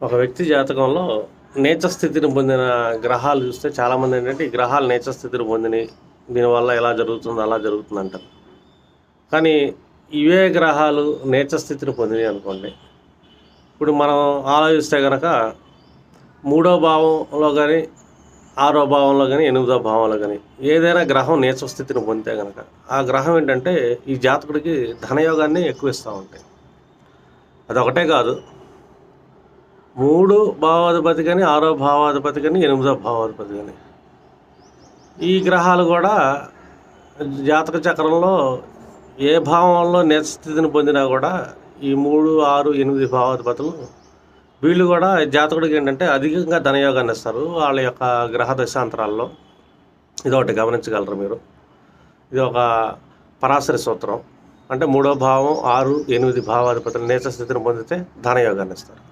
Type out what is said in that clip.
ఒక వ్యక్తి జాతకంలో నేచర్ స్థితిని పొందిన గ్రహాలు చూస్తే చాలామంది ఏంటంటే ఈ గ్రహాలు నేచర్ స్థితిని పొందినాయి దీనివల్ల ఎలా జరుగుతుంది అలా జరుగుతుంది అంటారు కానీ ఇవే గ్రహాలు నేచర్ స్థితిని పొందినాయి అనుకోండి. ఇప్పుడు మనం ఆలోచిస్తే కనుక మూడో భావంలో కానీ ఆరో భావంలో కానీ ఎనిమిదో భావంలో కానీ ఏదైనా గ్రహం నీచ స్థితిని పొందితే కనుక ఆ గ్రహం ఏంటంటే ఈ జాతకుడికి ధనయోగాన్ని ఎక్కువ ఇస్తూ ఉంటాయి. అదొకటే కాదు. మూడు భావాధిపతి కానీ ఆరో భావాధిపతి కానీ ఎనిమిదో భావాధిపతి కానీ. ఈ గ్రహాలు కూడా జాతక చక్రంలో ఏ భావంలో నేతస్థితిని పొందినా కూడా ఈ మూడు ఆరు ఎనిమిది భావాధిపతులు వీళ్ళు కూడా జాతకుడికి ఏంటంటే అధికంగా ధనయోగాన్ని ఇస్తారు. వాళ్ళ యొక్క గ్రహ దశాంతరాల్లో. ఇది ఒకటి గమనించగలరు మీరు. ఇది ఒక పరాశరి సూత్రం. అంటే మూడో భావం ఆరు ఎనిమిది భావాధిపతులు నీచ స్థితిని పొందితే ధనయోగాన్ని ఇస్తారు.